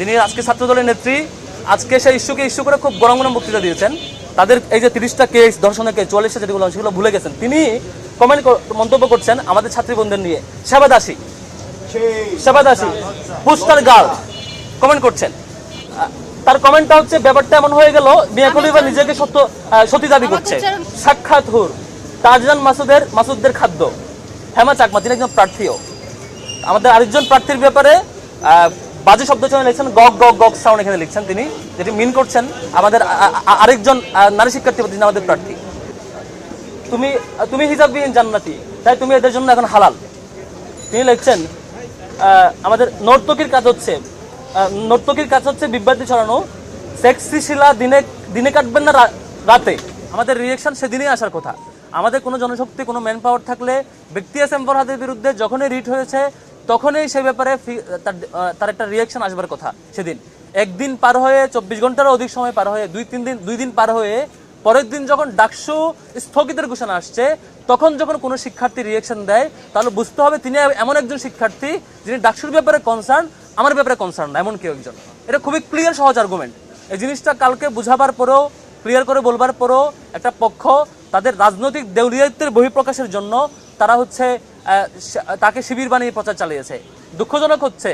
যিনি আজকে ছাত্র দলের নেত্রী আজকে সেই ইস্যুকে ইস্যু করে খুব গরম গরম বক্তৃতা দিয়েছেন। তাদের এই যে তিরিশটা কেস ধর্ষণের কেস চুয়াল্লিশটা যেগুলো সেগুলো ভুলে গেছেন। তিনি কমেন্ট মন্তব্য করছেন আমাদের ছাত্রী বোনদের নিয়ে সেবাদাসী সেবাদাসী পুস্টার গার্ল কমেন্ট করছেন। তার কমেন্টটা হচ্ছে ব্যাপারটা এমন হয়ে গেল মিয়া খলিফা নিজেকে সত্য সতী দাবি করছে। সাক্ষাৎ হুর। তাজজান মাসুদের মাসুদদের খাদ্য। হেমা চাকমা তিনি একজন প্রার্থীও। আমাদের আরেকজন প্রার্থীর ব্যাপারে আহ, বাজে শব্দ চয়ন লিখছেন গগ গগ গগ সাউন্ড এখানে লিখছেন তিনি, যেটি মিন করছেন আমাদের আরেকজন নারী শিক্ষার্থী তিনি আমাদের প্রার্থী। তুমি তুমি হিসাববিহীন জান্নাতি, তাই তুমি এদের জন্য এখন হালাল। তিনি লিখছেন আমাদের নর্তকীর কাজ হচ্ছে নর্তকীর কাজ হচ্ছে বিভ্রান্তি ছড়ানো সেক্সি শিলা দিনে দিনে কাটবেন না রাতে। আমাদের রিয়েকশন সেদিনই আসার কথা। আমাদের কোনো জনশক্তি, কোনো ম্যান পাওয়ার থাকলে, ব্যক্তি এস এম ফরহাদের বিরুদ্ধে, যখনই রিট হয়েছে তখনই সে ব্যাপারে তার একটা রিয়েকশন আসবার কথা সেদিন। একদিন পার হয়ে চব্বিশ ঘন্টারও অধিক সময় পার হয়ে, দুই, তিন দিন, দুই দিন পার হয়ে, পরের দিন যখন ডাকসু স্থগিতের ঘোষণা আসছে, তখন যখন কোনো শিক্ষার্থী রিয়েকশন দেয়, তাহলে বুঝতে হবে তিনি এমন একজন শিক্ষার্থী যিনি ডাকসুর ব্যাপারে কনসার্ন আমার ব্যাপারে কনসার্ন না, এমন কেউ একজন। এটা খুবই ক্লিয়ার সহজ আর্গুমেন্ট এই জিনিসটা কালকে বুঝাবার পরেও ক্লিয়ার করে বলবার পরেও একটা পক্ষ তাদের রাজনৈতিক দেউলিয়াত্বের বহিঃপ্রকাশের জন্য তারা হচ্ছে তাকে শিবির বানিয়ে প্রচার চালিয়েছে। দুঃখজনক হচ্ছে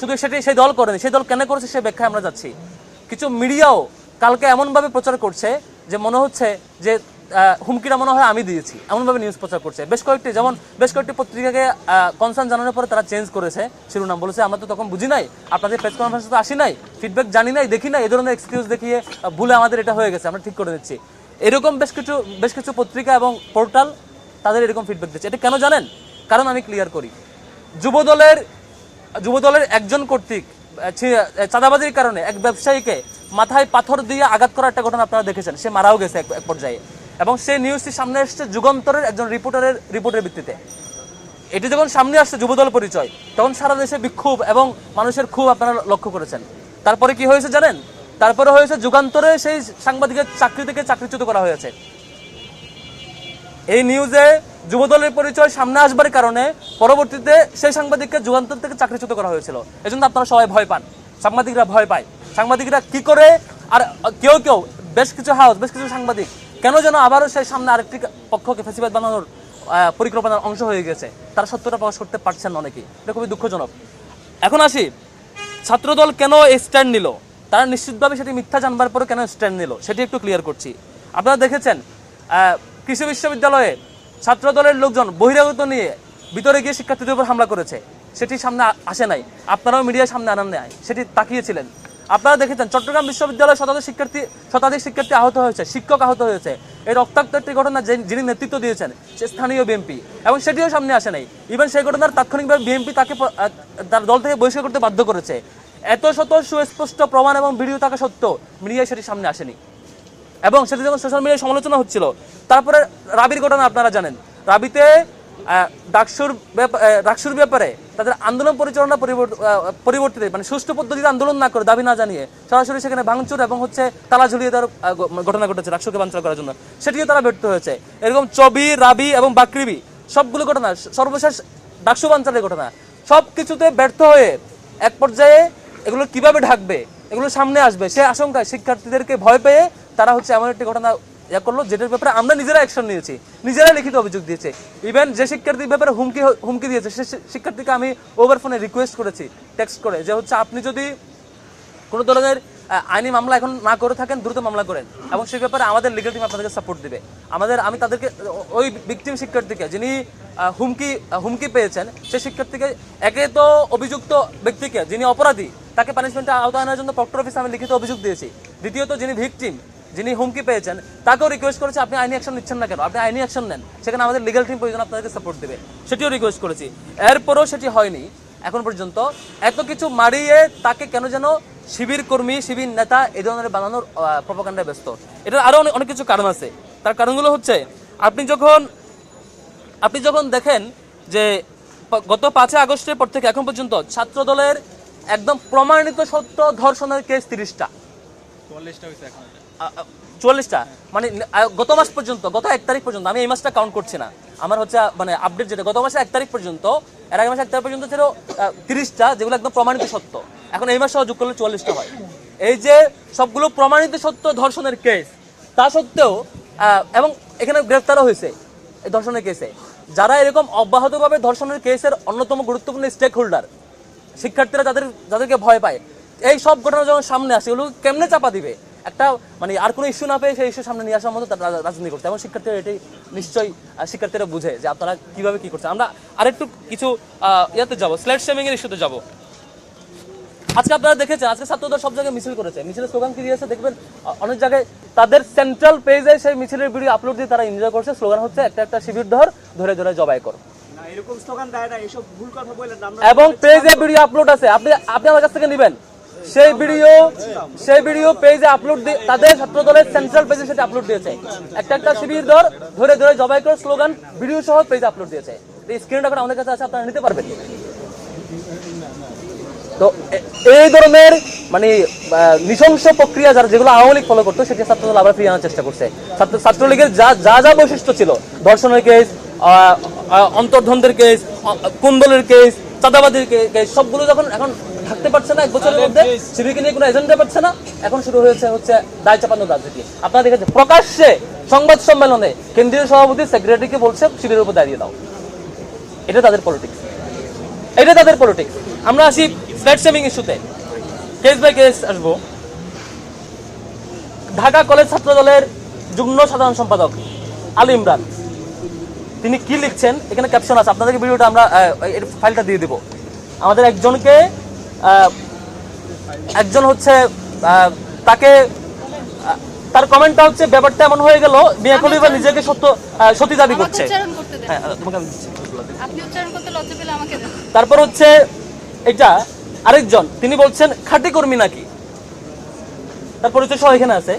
শুধু সেটি সেই দল করেনি, সেই দল কেন করেছে সে ব্যাখ্যায় আমরা যাচ্ছি। কিছু মিডিয়াও কালকে এমনভাবে প্রচার করছে যে মনে হচ্ছে যে হুমকিটা মনে হয় আমি দিয়েছি, এমনভাবে নিউজ প্রচার করছে। বেশ কয়েকটি, যেমন বেশ কয়েকটি পত্রিকাকে কনসার্ন জানানোর পরে তারা চেঞ্জ করেছে শিরোনাম। বলেছে, আমরা তো তখন বুঝি নাই, আপনাদের প্রেস কনফারেন্সে তো আসি নাই ফিডব্যাক জানি নাই, দেখি নাই, এই ধরনের এক্সকিউজ দেখিয়ে ভুলে আমাদের এটা হয়ে গেছে, আমরা ঠিক করে দিচ্ছি। এরকম বেশ কিছু বেশ কিছু পত্রিকা এবং পোর্টাল তাদের এরকম ফিডব্যাক দিচ্ছে। এটা কেন জানেন? কারণ আমি ক্লিয়ার করি। যুবদলের যুবদলের একজন কর্তৃক চাঁদাবাজির কারণে এক ব্যবসায়ীকে মাথায় পাথর দিয়ে আঘাত করার একটা ঘটনা আপনারা দেখেছেন। সে মারাও গেছে এক পর্যায়ে। এবং সেই নিউজটি সামনে এসেছে যুগান্তরের একজন রিপোর্টারের রিপোর্টের ভিত্তিতে। এটি যখন সামনে আসছে যুবদল পরিচয়, তখন সারা দেশে বিক্ষোভ এবং মানুষের ক্ষোভ আপনারা লক্ষ্য করেছেন। তারপরে কি হয়েছে জানেন? তারপরে হয়েছে যুগান্তরে সেই সাংবাদিকের চাকরি থেকে চাকরিচ্যুত করা হয়েছে। এই নিউজে যুবদলের পরিচয় সামনে আসবার কারণে পরবর্তীতে সেই সাংবাদিককে যুগান্তর থেকে চাকরিচ্যুত করা হয়েছিল। এজন্য আপনারা সবাই ভয় পান, সাংবাদিকরা ভয় পায়। সাংবাদিকরা কি করে আর কেউ কেউ, বেশ কিছু হাউস বেশ কিছু সাংবাদিক, কেন যেন আবারও সেই সামনে আরেকটি পক্ষকে ফেসিবাদ বানানোর পরিকল্পনার অংশ হয়ে গেছে। তারা সত্যটা প্রকাশ করতে পারছেন না অনেকেই। এটা খুবই দুঃখজনক। এখন আসি, ছাত্রদল কেন স্ট্যান্ড নিল? তারা নিশ্চিতভাবে সেটি মিথ্যা জানবার পরে কেন স্ট্যান্ড নিল? সেটি একটু ক্লিয়ার করছি। আপনারা দেখেছেন কৃষি বিশ্ববিদ্যালয়ে ছাত্রদলের লোকজন বহিরাগত নিয়ে ভিতরে গিয়ে শিক্ষার্থীদের উপর হামলা করেছে, সেটি সামনে আসে নাই। আপনারাও মিডিয়ার সামনে আনান নাই, সেটি তাকিয়েছিলেন। আপনারা দেখেছেন, চট্টগ্রাম বিশ্ববিদ্যালয়ে শতাধিক শিক্ষার্থী শতাধিক শিক্ষার্থী আহত হয়েছে, শিক্ষক আহত হয়েছে। এই রক্তাক্ত একটি ঘটনা যিনি নেতৃত্ব দিয়েছেন, সে স্থানীয় বিএনপি এবং সেটিও সামনে আসে নাই। ইভেন সেই ঘটনার তাৎক্ষণিকভাবে বিএনপি তাকে তার দল থেকে বহিষ্কার করতে বাধ্য করেছে। এত শত সুস্পষ্ট প্রমাণ এবং ভিডিও থাকা সত্ত্বেও মিডিয়ায় সেটি সামনে আসেনি। এবং সেটি যখন সোশ্যাল মিডিয়ায় সমালোচনা হচ্ছিল তারপরে রাবির ঘটনা আপনারা জানেন। রাবিতে ডাকসুর ডাকসুর ব্যাপারে তাদের আন্দোলন পরিচালনা পরিবর্তিতে মানে সুষ্ঠু পদ্ধতিতে আন্দোলন না করে দাবি না জানিয়ে সরাসরি সেখানে ভাঙচুর এবং হচ্ছে তালা ঝুলিয়ে দেওয়ার ঘটনা ঘটেছে ডাকসুকে বাঞ্চাল করার জন্য। সেটিও তারা ব্যর্থ হয়েছে। এরকম চবি, রাবি এবং বাকরিবি সবগুলো ঘটনা সর্বশেষ ডাকসু বাঞ্চালের ঘটনা সব কিছুতে ব্যর্থ হয়ে এক পর্যায়ে এগুলো কীভাবে ঢাকবে, এগুলো সামনে আসবে, সে আশঙ্কায় শিক্ষার্থীদেরকে ভয় পেয়ে তারা হচ্ছে এমন একটি ঘটনা ইয়া করল যেটার ব্যাপারে আমরা নিজেরা অ্যাকশন নিয়েছি। নিজেরাই লিখিত অভিযোগ দিয়েছে। ইভেন যে শিক্ষার্থীর ব্যাপারে হুমকি হুমকি দিয়েছে, সে শিক্ষার্থীকে আমি ওভার ফোনে রিকোয়েস্ট করেছি টেক্সট করে, যে হচ্ছে আপনি যদি কোনো ধরনের আইনি মামলা এখন না করে থাকেন, দ্রুত মামলা করেন। এবং সেই ব্যাপারে আমাদের লিগাল টিম আপনাদেরকে সাপোর্ট দিবে। আমাদের, আমি তাদেরকে, ওই ভিকটিম শিক্ষার্থীকে, যিনি হুমকি হুমকি পেয়েছেন সেই শিক্ষার্থীকে একে তো অভিযুক্ত ব্যক্তিকে, যিনি অপরাধী, তাকে পানিশমেন্টে আওতায় আনার জন্য প্রক্টর অফিসে আমি লিখিত অভিযোগ দিয়েছি। দ্বিতীয়ত, যিনি ভিকটিম যিনি হুমকি পেয়েছেন, তাকেও রিকোয়েস্ট করেছে, আপনি আইনি অ্যাকশন নিচ্ছেন না কেন? আপনি আইনি অ্যাকশন নেন। সেখানে আমাদের লিগাল টিম প্রয়োজন, আপনাদেরকে সাপোর্ট দেবে। সেটিও রিকোয়েস্ট করেছি। এরপরও সেটি হয়নি। এখন পর্যন্ত এত কিছু মারিয়ে তাকে কেন যেন শিবির কর্মী, শিবির নেতা এই ধরনের বানানোর প্রপাকাণ্ডায় ব্যস্ত। এটার আরও অনেক অনেক কিছু কারণ আছে। তার কারণগুলো হচ্ছে, আপনি যখন আপনি যখন দেখেন যে গত পাঁচই আগস্টের পর থেকে এখন পর্যন্ত ছাত্র দলের একদম প্রমাণিত সত্য ধর্ষণের কেস তিরিশটা। চুয়াল্লিশটা। মানে গত মাস পর্যন্ত, গত এক তারিখ পর্যন্ত, আমি এই মাসটা কাউন্ট করছি না। আমার হচ্ছে মানে আপডেট যেটা, গত মাসে এক তারিখ পর্যন্ত, এর আগে মাসে এক তারিখ পর্যন্ত ছিল তিরিশটা, যেগুলো একদম প্রমাণিত সত্য। এখন এই মাস যোগ করলে চুয়াল্লিশটা হয়। এই যে সবগুলো প্রমাণিত সত্য ধর্ষণের কেস তা সত্ত্বেও এবং এখানে গ্রেফতারও হয়েছে এই ধর্ষণের কেসে যারা এরকম অব্যাহতভাবে ধর্ষণের কেসের অন্যতম গুরুত্বপূর্ণ স্টেক হোল্ডার শিক্ষার্থীরা যাদের যাদেরকে ভয় পায়। এই সব ঘটনা যখন সামনে আসে এগুলো কেমনে চাপা দিবে? একটা মানে আর কোনো ইস্যু না পেয়ে সেই ইস্যু সামনে নিয়ে আসার মতো তারা রাজনীতি করতে এবং শিক্ষার্থীরা এটাই নিশ্চয়ই শিক্ষার্থীরা বুঝে যে আপনারা কীভাবে কি করছেন। আমরা আরেকটু কিছু ইয়াতে যাব স্ল্যাট শেমিং এর ইস্যুতে যাব। আজকে আপনারা দেখেছেন আজকে ছাত্রদের সব জায়গায় মিছিল করেছে। মিছিলের স্লোগান কি দিয়েছে দেখবেন অনেক জায়গায় তাদের সেন্ট্রাল পেজে সেই মিছিলের ভিডিও আপলোড দিয়ে তারা এনজয় করছে। স্লোগান হচ্ছে একটা একটা শিবির ধর ধরে ধরে জবাই কর। এবং পেজে ভিডিও আপলোড আছে। আপনি আপনি আমার কাছ থেকে নেবেন। সেই ভিডিও সেই ভিডিও পেজে আপলোড তাদের ছাত্র দলের সেন্ট্রাল পেজে সেটা আপলোড দিয়েছে। একটা একটা শিবির ধর, ধরে ধরে জবাই কর স্লোগান ভিডিও সহ পেজে আপলোড দিয়েছে। এই স্ক্রিন রেকর্ড আমাদের কাছে আছে, আপনারা নিতে পারবেন। তো এই ধরনের মানে নৃশংস প্রক্রিয়া যারা যেগুলো আওয়ামী লীগ ফলো করতো, সেটি ছাত্রদল আবার ফিরিয়ে আনার চেষ্টা করছে। ছাত্র ছাত্রলীগের যা যা যা বৈশিষ্ট্য ছিল, ধর্ষণের কেস অন্তর্ধনদের কেস কুন্দলের কেস চাঁদাবাদের কেস সবগুলো যখন এখন থাকতে পারছে না এক বছরের মধ্যে শিবিরকে নিয়ে কোনো এজেন্ডা পাচ্ছে না। এখন শুরু হয়েছে হচ্ছে দায় চাপানোর রাজনীতি। আপনারা দেখেছেন, প্রকাশ্যে সংবাদ সম্মেলনে কেন্দ্রীয় সভাপতি সেক্রেটারিকে বলছে শিবিরের উপর দাঁড়িয়ে দাও। এটা তাদের পলিটিক্স এটা তাদের পলিটিক্স আমরা আসি ফ্ল্যাট সেমিং ইস্যুতে কেস বাই কেস আসব। ঢাকা কলেজ ছাত্র দলের যুগ্ম সাধারণ সম্পাদক আলী ইমরান। তিনি কি লিখছেন? এখানে ক্যাপশন আছে। আপনাদেরকে ভিডিওটা আমরা ফাইলটা দিয়ে দিব। আমাদের একজনকে একজন হচ্ছে তাকে তার কমেন্টটা হচ্ছে ব্যাপারটা এমন হয়ে গেল মিয়া খলিফা নিজেকে সত্য সতী দাবি করছে। হ্যাঁ তারপর হচ্ছে এটা আরেকজন তিনি বলছেন খাঁটি কর্মী নাকি? তার পরিচয় সহ এখানে আছে।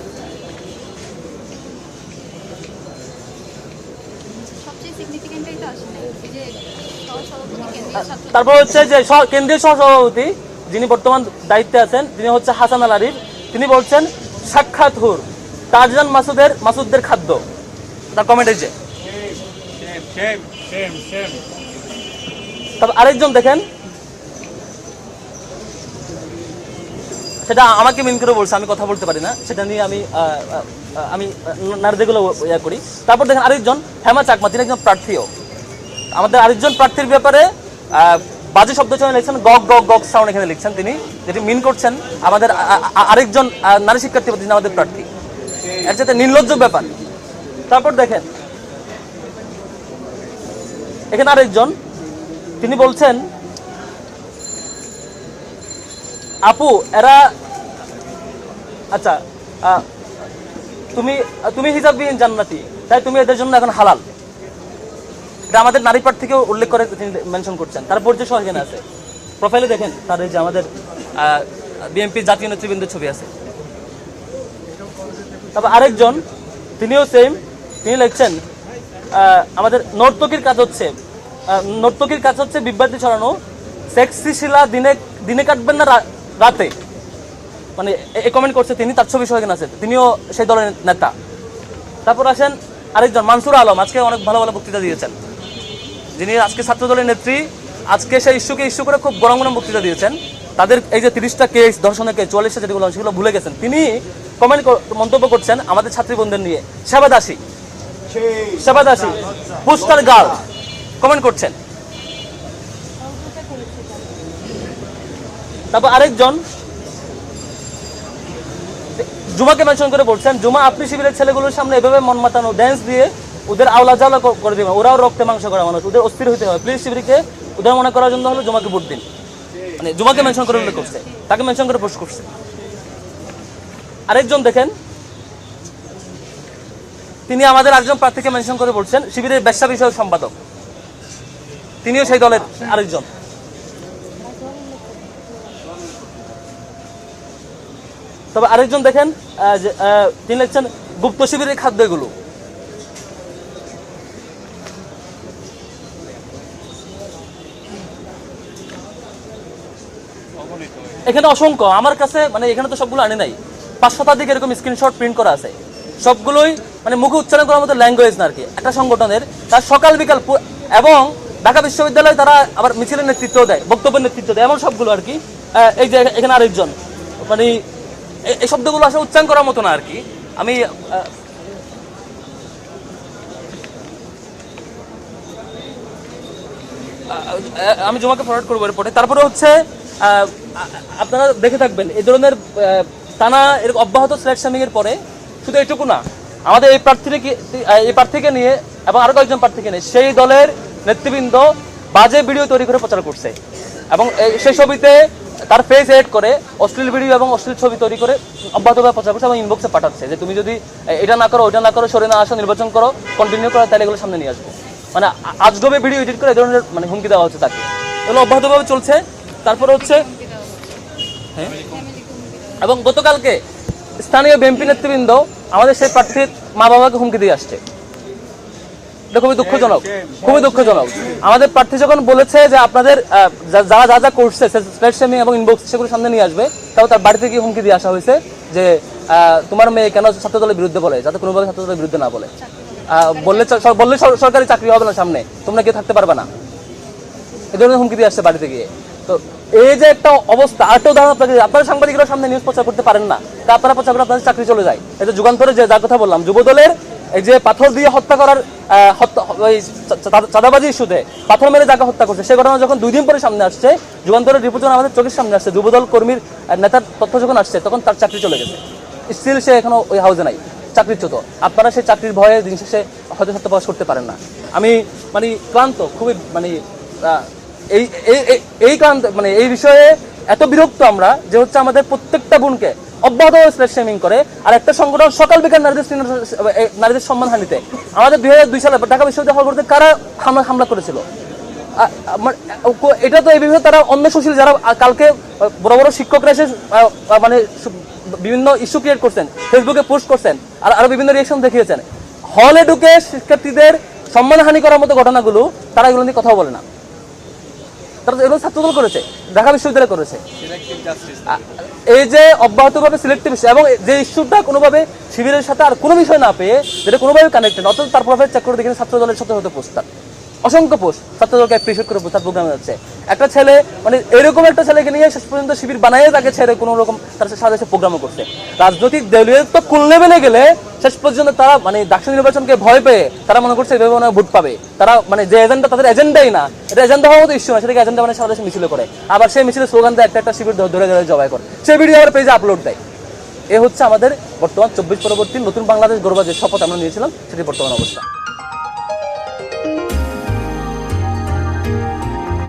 যে কেন্দ্রীয় তারপর হচ্ছে যে সহ- কেন্দ্রীয় সহসভাপতি যিনি বর্তমান দায়িত্বে আছেন তিনি হচ্ছে হাসান আল আরিফ, তিনি বলছেন, সাক্ষাৎ হুর তারজান মাসুদের, মাসুদদের খাদ্য। তার কমেন্ট যে। তারপর আরেকজন দেখেন। সেটা আমাকে মিন করে বলছে, আমি কথা বলতে পারি না। সেটা নিয়ে আমি আমি নারীদেরগুলো ইয়া করি। তারপর দেখেন আরেকজন, হেমা চাকমা তিনি একজন প্রার্থীও। আমাদের আরেকজন প্রার্থীর ব্যাপারে বাজে শব্দ চয়ন লিখছেন গগ গগ গগ সাউন্ড এখানে লিখছেন তিনি, যেটি মিন করছেন আমাদের আরেকজন নারী শিক্ষার্থী যিনি আমাদের প্রার্থী। এর সাথে নির্লজ্জ ব্যাপার। তারপর দেখেন, এখানে আরেকজন, তিনি বলছেন, আপু, এরা আচ্ছা তুমি তুমি হিজাববিহীন জান্নাতি, তাই তুমি এদের জন্য এখন হালাল। এটা আমাদের নারী প্রার্থীকেও উল্লেখ করে তিনি মেনশন করছেন। তার পরিচয় সহ এখানে আছে। প্রোফাইলে দেখেন তার এই যে আমাদের বিএনপি জাতীয় নেতৃবৃন্দের ছবি আছে। তারপর আরেকজন, তিনিও সেম তিনি লিখছেন আমাদের নর্তকীর কাজ হচ্ছে নর্তকীর কাজ হচ্ছে বিভ্রান্তি ছড়ানো সেক্সি শিলা দিনে দিনে কাটবেন না রাতে। মানে এই কমেন্ট করছে তিনি, তার ছবি সহ আছে। তিনিও সেই দলের নেতা। তারপর আসেন আরেকজন, মানসুর আলম, আজকে অনেক ভালো ভালো বক্তৃতা দিয়েছেন। যিনি আজকে ছাত্র দলের নেত্রী, আজকে সেই ইস্যুকে ইস্যু করে খুব গরম গরম বক্তৃতা দিয়েছেন। তাদের এই যে তিরিশটা কেস দর্শনের কেস চুয়াল্লিশটা যেগুলো সেগুলো ভুলে গেছেন। তিনি কমেন্ট মন্তব্য করছেন আমাদের ছাত্রী বোনদের নিয়ে সেবাদাসী সেবাদাসী পুস্টার গার্ল কমেন্ট করছেন। তারপর আরেকজন। জুমাকে মেনশন করে বলছেন, জুমা আপনি শিবিরের ছেলেগুলোর সামনে এভাবে মন মাতানো ড্যান্স দিয়ে ওদের আওলা জাওলা ক- করে দেবেন ওরাও রক্তে মাংস করা মানুষ, ওদের অস্থির হইতে হয় প্লিজ শিবিরকে ওদের মনে করার জন্য হলো জুমাকে ভোট দিন। মানে জুমাকে মেনশন করে উল্লেখ করছে, তাকে মেনশন করে পোস্ট করছে। আরেকজন দেখেন, তিনি আমাদের আরেকজন প্রার্থীকে মেনশন করে বলছেন, শিবিরের ব্যবসা বিষয়ক সম্পাদক। তিনিও সেই দলের আরেকজন। তবে আরেকজন দেখেন তিনি লিখছেন, গুপ্ত শিবিরের খাদ্য এগুলো এখানে অসংখ্য, আমার কাছে মানে এখানে তো সবগুলো আনে নাই। পাঁচ শতাধিক এরকম স্ক্রিনশট প্রিন্ট করা আছে। সবগুলোই মানে মুখে উচ্চারণ করার মতো ল্যাঙ্গুয়েজ না আর একটা সংগঠনের। তার সকাল বিকাল এবং ঢাকা বিশ্ববিদ্যালয়ে তারা আবার মিছিলের নেতৃত্ব দেয়, বক্তব্যের নেতৃত্ব দেয়, এমন সবগুলো আর কি। এই যে এখানে আরেকজন মানে এই শব্দগুলো আসলে উচ্চারণ করার মতো না আর কি। আমি আমি জমাকে ফরওয়ার্ড করব এরপরে। তারপরে হচ্ছে আপনারা দেখে থাকবেন, এই ধরনের টানা এরকম অব্যাহত সিলেকশন শামিং এর পরে শুধু এইটুকু না, আমাদের এই প্রার্থীকে এই প্রার্থীকে নিয়ে এবং আরও কয়েকজন প্রার্থীকে নিয়ে সেই দলের নেতৃবৃন্দ বাজে ভিডিও তৈরি করে প্রচার করছে। এবং সেই ছবিতে তার ফেস এড করে, অশ্লীল ভিডিও এবং অশ্লীল ছবি তৈরি করে অব্যাহতভাবে প্রচার করছে এবং ইনবক্সে পাঠাচ্ছে যে তুমি যদি এটা না করো, ওইটা না করো, সরে না আসো, নির্বাচন করো কন্টিনিউ করো, তাহলে এগুলো সামনে নিয়ে আসব। মানে আজগবে ভিডিও এডিট করে এই ধরনের মানে হুমকি দেওয়া হচ্ছে তাকে। এগুলো অব্যাহতভাবে চলছে। তারপরে হচ্ছে হ্যাঁ? এবং গতকালকে স্থানীয় বিএনপি নেতৃবৃন্দ আমাদের সেই প্রার্থীর মা বাবাকে হুমকি দিয়ে আসছে। এটা খুবই দুঃখজনক খুবই দুঃখজনক। আমাদের প্রার্থী যখন বলেছে যে আপনাদের যারা, যা যা করছে এবং ইনবক্স সেগুলো সামনে নিয়ে আসবে, তাও তার বাড়িতে গিয়ে হুমকি দিয়ে আসা হয়েছে যে তোমার মেয়ে কেন ছাত্র দলের বিরুদ্ধে বলে, যাতে কোনোভাবে ছাত্র দলের বিরুদ্ধে না বলে। বললে বললে সরকারি চাকরি হবে না সামনে, তোমরা কেউ থাকতে পারবে না। এ ধরনের হুমকি দিয়ে আসছে বাড়িতে গিয়ে। তো এই যে একটা অবস্থা আরেকটা উদাহরণ আপনাকে দিই। আপনারা সাংবাদিকরা সামনে নিউজ প্রচার করতে পারেন না, তা আপনারা প্রচার করে আপনাদের চাকরি চলে যায়। এই যে যুগান্তরে যে যার কথা বললাম, যুবদলের এই যে পাথর দিয়ে হত্যা করার চাঁদাবাজি ইস্যুতে পাথর মেরে যাকে হত্যা করছে, সে ঘটনা যখন দুই দিন পরে সামনে আসছে যুগান্তরের রিপোর্ট যখন আমাদের চোখের সামনে আসছে, যুবদল কর্মীর নেতার তথ্য যখন আসছে, তখন তার চাকরি চলে গেছে। স্টিল সে এখনও ওই হাউজে নাই, চাকরিচ্যুত। আপনারা সেই চাকরির ভয়ে দিন শেষে হয়তো সত্য প্রকাশ করতে পারেন না। আমি মানে ক্লান্ত, খুবই মানে এই, এই- ক্লান্ত মানে এই বিষয়ে এত বিরক্ত আমরা যে হচ্ছে আমাদের প্রত্যেকটা বোনকে করে, আর একটা সংগঠন সকাল বিকাল নারীদের নারীদের আমাদের দুই হাজার দুই সালে ঢাকা বিশ্ববিদ্যালয় করতে কারা হামলা হামলা করেছিল? ও- এটা তো এই বিষয়ে তারা অন্য সুশীল যারা কালকে বড় বড় শিক্ষকরা এসে মানে বিভিন্ন ইস্যু ক্রিয়েট করছেন ফেসবুকে পোস্ট করছেন, আর আরও বিভিন্ন রিয়েকশন দেখিয়েছেন। হলে ঢুকে শিক্ষার্থীদের সম্মানহানি করার মতো ঘটনাগুলো তারা এগুলো নিয়ে কথাও বলে না। তারা তো এগুলো ছাত্রদল করেছে ঢাকা বিশ্ববিদ্যালয় করেছে। এই যে অব্যাহতভাবে সিলেক্টিভ এবং যে ইস্যুটা কোনোভাবে শিবিরের সাথে আর কোনো বিষয় না পেয়ে যেটা কোনোভাবে কানেক্টেড অথচ তার প্রফাইল চেক করে দেখেন ছাত্র দলের শত শত তার অসংখ্য পোস্ট ছাত্র দলকে অ্যাপ্রিসিয়েট করে তার প্রোগ্রামে যাচ্ছে একটা ছেলে মানে এরকম একটা ছেলেকে নিয়ে শেষ পর্যন্ত শিবির বানায় তাকে ছেড়ে কোনো রকম তার সাথে সে প্রোগ্রামও করছে। রাজনৈতিক দলীয় তো কোন লেভেলে গেলে শেষ পর্যন্ত তারা মানে ডাকসু নির্বাচনকে ভয় পেয়ে তারা মনে করছে এভাবে ভোট পাবে। তারা মানে যে এজেন্ডা তাদের এজেন্ডাই না। এটা এজেন্ডা হওয়া তো ইস্যু না, সেটাকে এজেন্ডা মানে সারা দেশে মিছিল করে। আবার সেই মিছিলে স্লোগান দেয় একটা একটা শিবির ধরে ধরে ধরে জবাই করে। সেই ভিডিও আবার পেজে আপলোড দেয়। এ হচ্ছে আমাদের বর্তমান চব্বিশ পরবর্তী নতুন বাংলাদেশ গর্বা যে শপথ আমরা নিয়েছিলাম, সেটি বর্তমান অবস্থা।